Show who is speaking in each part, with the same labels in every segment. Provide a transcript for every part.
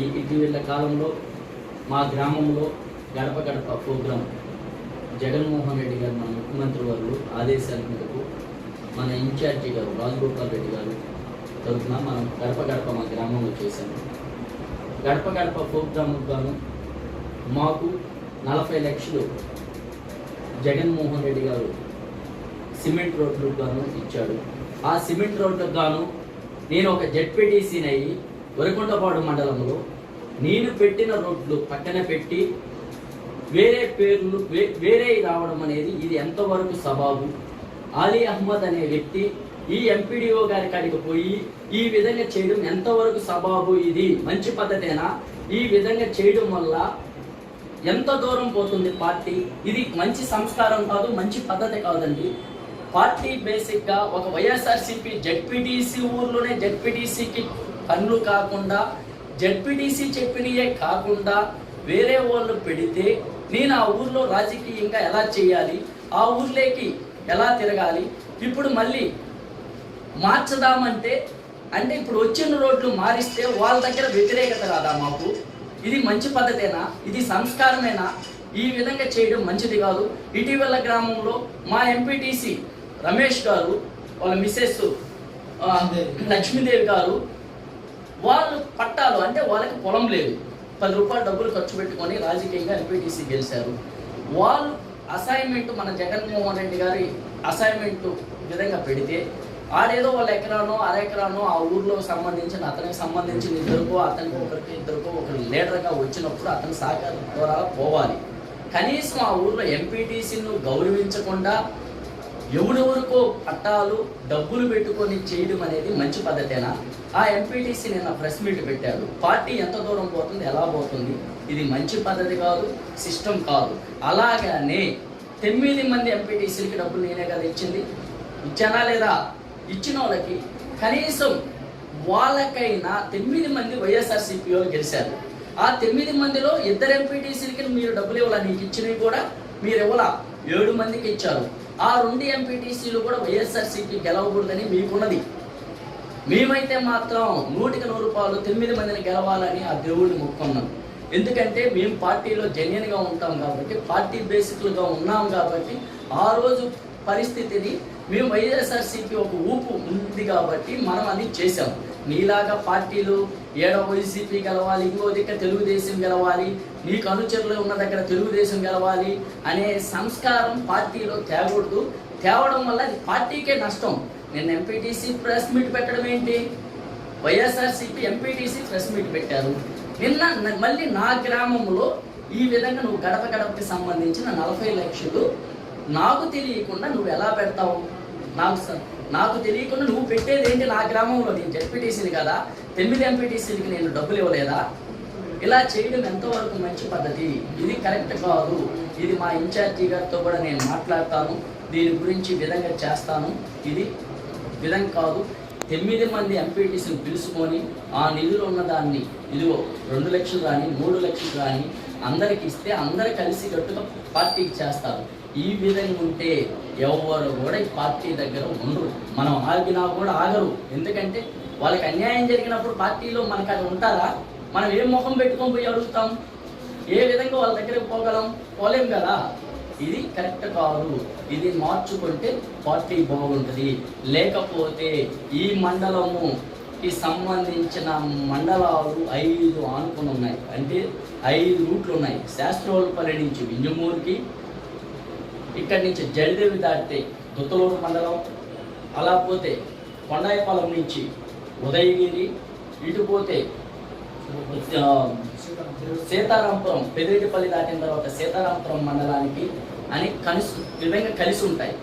Speaker 1: ఈ ఇటీవల కాలంలో మా గ్రామంలో గడప గడప ప్రోగ్రాం జగన్మోహన్ రెడ్డి గారు మన ముఖ్యమంత్రి వారు ఆదేశాల మేరకు మన ఇన్ఛార్జి గారు రాజగోపాల్ రెడ్డి గారు తరఫున మనం గడప గడప మా గ్రామంలో చేశాము. గడప గడప ప్రోగ్రాంకు గాను మాకు నలభై లక్షలు జగన్మోహన్ రెడ్డి గారు సిమెంట్ రోడ్లకు గాను ఇచ్చాడు. ఆ సిమెంట్ రోడ్లకు గాను నేను ఒక జెడ్పీటీసీని అయ్యి వరికొండపాడు మండలంలో నేను పెట్టిన రోడ్లు పక్కన పెట్టి వేరే పేర్లు వే- వేరే రావడం అనేది ఇది ఎంతవరకు సబాబు అలీ అహ్మద్ అనే వ్యక్తి ఈ ఎంపీడీఓ గారి కాడికి పోయి ఈ విధంగా చేయడం ఎంతవరకు సబాబు ఇది? మంచి పద్ధతేనా? ఈ విధంగా చేయడం వల్ల ఎంత దూరం పోతుంది పార్టీ? ఇది మంచి సంస్కారం కాదు మంచి పద్ధతి కాదండి. పార్టీ బేసిక్గా ఒక వైఎస్ఆర్సీపీ జడ్పీటీసీ ఊర్లోనే జడ్పీటీసీకి పనులు కాకుండా జడ్పీటీసీ చెప్పినయే కాకుండా వేరే వాళ్ళు పెడితే నేను ఆ ఊర్లో రాజకీయంగా ఎలా చేయాలి ఆ ఊర్లోకి ఎలా తిరగాలి ఇప్పుడు మళ్ళీ మార్చదామంటే అంటే ఇప్పుడు వచ్చిన రోడ్లు మారిస్తే వాళ్ళ దగ్గర వ్యతిరేకత రాదా మాకు? ఇది మంచి పద్ధతేనా? ఇది సంస్కారమేనా? ఈ విధంగా చేయడం మంచిది కాదు. ఇటీవల గ్రామంలో మా ఎంపీటీసీ రమేష్ గారు వాళ్ళ మిస్సెస్ లక్ష్మీదేవి గారు వాళ్ళు పట్టాలు అంటే వాళ్ళకి పొలం లేదు. పది రూపాయలు డబ్బులు ఖర్చు పెట్టుకొని రాజకీయంగా ఎంపీటీసీ గెలిచారు. వాళ్ళు అసైన్మెంట్ మన జగన్మోహన్ రెడ్డి గారి అసైన్మెంట్ విధంగా పెడితే ఆడేదో వాళ్ళ ఎకరానో అరెకరానో ఆ ఊర్లో సంబంధించిన అతనికి సంబంధించిన ఇద్దరికో అతనికి ఒకరికి ఇద్దరికో ఒకరు లీడర్గా వచ్చినప్పుడు అతని సహకారం ద్వారా పోవాలి. కనీసం ఆ ఊర్లో ఎంపీటీసీను గౌరవించకుండా ఎవరెవరికో పట్టాలు డబ్బులు పెట్టుకొని చేయడం అనేది మంచి పద్ధతేనా? ఆ ఎంపీటీసీ నిన్న ప్రెస్ మీట్ పెట్టాడు పార్టీ ఎంత దూరం పోతుంది ఎలా పోతుంది? ఇది మంచి పద్ధతి కాదు సిస్టమ్ కాదు. అలాగనే తొమ్మిది మంది ఎంపీటీసీలకి డబ్బులు నేనే కదా ఇచ్చింది. ఇచ్చానా లేదా? ఇచ్చిన వాళ్ళకి కనీసం వాళ్ళకైనా తొమ్మిది మంది వైఎస్ఆర్సీపీ గెలిచారు. ఆ తొమ్మిది మందిలో ఇద్దరు ఎంపీటీసీలకి మీరు డబ్బులు ఇవ్వాలి? నీకు ఇచ్చినవి కూడా మీరు ఇవ్వాల? ఏడు మందికి ఇచ్చారు. ఆ రెండు ఎంపీటీసీలు కూడా వైఎస్ఆర్సీపీ గెలవకూడదని మీకున్నది. మేమైతే మాత్రం నూటికి నూరు రూపాయలు తొమ్మిది మందిని గెలవాలని ఆ దేవుడిని మొక్కున్నాం ఎందుకంటే మేము పార్టీలో జెన్యున్గా ఉంటాం కాబట్టి పార్టీ బేసిక్లుగా ఉన్నాం కాబట్టి ఆ రోజు పరిస్థితిని మేము వైఎస్ఆర్సీపీ ఒక ఊపు ఉంది కాబట్టి మనం అది చేసాం నీలాగా పార్టీలు ఏడో వైసీపీ గెలవాలి ఇంకో దగ్గర తెలుగుదేశం గెలవాలి నీకు అనుచరులు ఉన్న దగ్గర తెలుగుదేశం గెలవాలి అనే సంస్కారం పార్టీలో తేకూడదు. తేవడం వల్ల అది పార్టీకే నష్టం. నేను ఎంపీటీసీ ప్రెస్ మీట్ పెట్టడం ఏంటి? వైఎస్ఆర్సీపీ ఎంపీటీసీ ప్రెస్ మీట్ పెట్టారు. నిన్న మళ్ళీ నా గ్రామంలో ఈ విధంగా నువ్వు గడప గడపకి సంబంధించిన నలభై లక్షలు నాకు తెలియకుండా నువ్వు ఎలా పెడతావు? నాకు స- నాకు తెలియకుండా నువ్వు పెట్టేది ఏంటి? నా గ్రామంలో నేను జడ్పీటీసీని కదా తొమ్మిది ఎంపీటీసీలకి నేను డబ్బులు ఇవ్వలేదా? ఇలా చేయడం ఎంతవరకు మంచి పద్ధతి? ఇది కరెక్ట్ కాదు. ఇది మా ఇన్ఛార్జి గారితో కూడా నేను మాట్లాడతాను. దీని గురించి విధంగా చేస్తాను. ఇది విధం కాదు. తొమ్మిది మంది ఎంపీటీసీని పిలుచుకొని ఆ నిధులు ఉన్న దాన్ని ఇదిగో రెండు లక్షలు కానీ మూడు లక్షలు కానీ అందరికి ఇస్తే అందరు కలిసి కట్టుగా పార్టీకి చేస్తారు. ఈ విధంగా ఉంటే ఎవరు కూడా ఈ పార్టీ దగ్గర ఉండరు. మనం ఆగినా కూడా ఆగరు. ఎందుకంటే వాళ్ళకి అన్యాయం జరిగినప్పుడు పార్టీలో మనకు అది ఉంటారా? మనం ఏం ముఖం పెట్టుకొని పోయి అడుగుతాం? ఏ విధంగా వాళ్ళ దగ్గరికి పోగలం? పోలేం కదా? ఇది కరెక్ట్ కాదు. ఇది మార్చుకుంటే పార్టీ బాగుంటుంది. లేకపోతే ఈ మండలము కి సంబంధించిన మండలాలు ఐదు ఆనుకుని ఉన్నాయి. అంటే ఐదు రూట్లు ఉన్నాయి. శాస్త్రోల్పల్లి నుంచి వింజమూరుకి ఇక్కడి నుంచి జడిదేవి దాటితే దుత్తలూరు మండలం అలా పోతే కొండాయపాలెం నుంచి ఉదయగిరి ఇటు పోతే సీతారాంపురం పెదిరెడ్డిపల్లి దాటిన తర్వాత సీతారాంపురం మండలానికి అని కలిసి విధంగా కలిసి ఉంటాయి.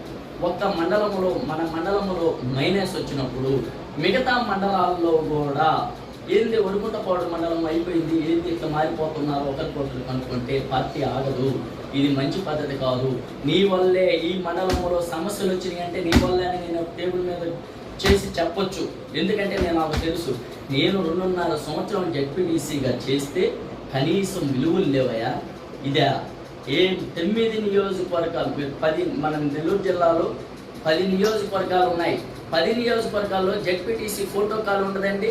Speaker 1: ఒక్క మండలంలో మన మండలంలో మైనస్ వచ్చినప్పుడు మిగతా మండలాల్లో కూడా ఏంది ఒడుకుంటపాడు మండలం అయిపోయింది? ఏంది ఇట్లా మారిపోతున్నారు? ఒకరికొకరు కనుక్కుంటే పార్టీ ఆగదు. ఇది మంచి పద్ధతి కాదు. నీ వల్లే ఈ మండలంలో సమస్యలు వచ్చినాయి అంటే నీ వల్లే అని నేను టేబుల్ మీద చేసి చెప్పొచ్చు. ఎందుకంటే నేను నాకు తెలుసు. నేను రెండున్నర సంవత్సరం జడ్పీడీసీగా చేస్తే కనీసం విలువలు లేవయా ఇదా ఏ తొమ్మిది నియోజకవర్గాలు పది మన నెల్లూరు జిల్లాలో పది నియోజకవర్గాలు ఉన్నాయి. పది నియోజకవర్గాల్లో జడ్పీటీసీ ఫోటో కాల్ ఉండదండి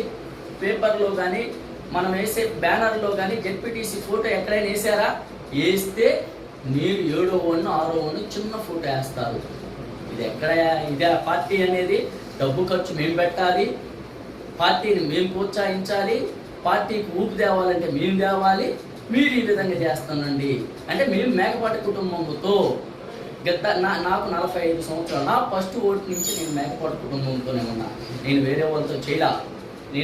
Speaker 1: పేపర్లో కానీ మనం వేసే బ్యానర్లో కానీ జెడ్పీటీసీ ఫోటో ఎక్కడైనా వేసారా? వేస్తే మీరు ఏడో వన్ ఆరో వన్ చిన్న ఫోటో వేస్తారు. ఇది ఎక్కడ ఇదే పార్టీ అనేది డబ్బు ఖర్చు మేము పెట్టాలి. పార్టీని మేము ప్రోత్సహించాలి. పార్టీకి ఊపు తేవాలంటే మేము తేవాలి. మీరు ఈ విధంగా చేస్తానండి. అంటే మేము మేకపాటి కుటుంబంతో గత నా నాకు నలభై ఐదు సంవత్సరాలు నా ఫస్ట్ ఓటు నుంచి నేను మేకపాటి కుటుంబంతోనే ఉన్నా. నేను వేరే వాళ్ళతో చేయాలి.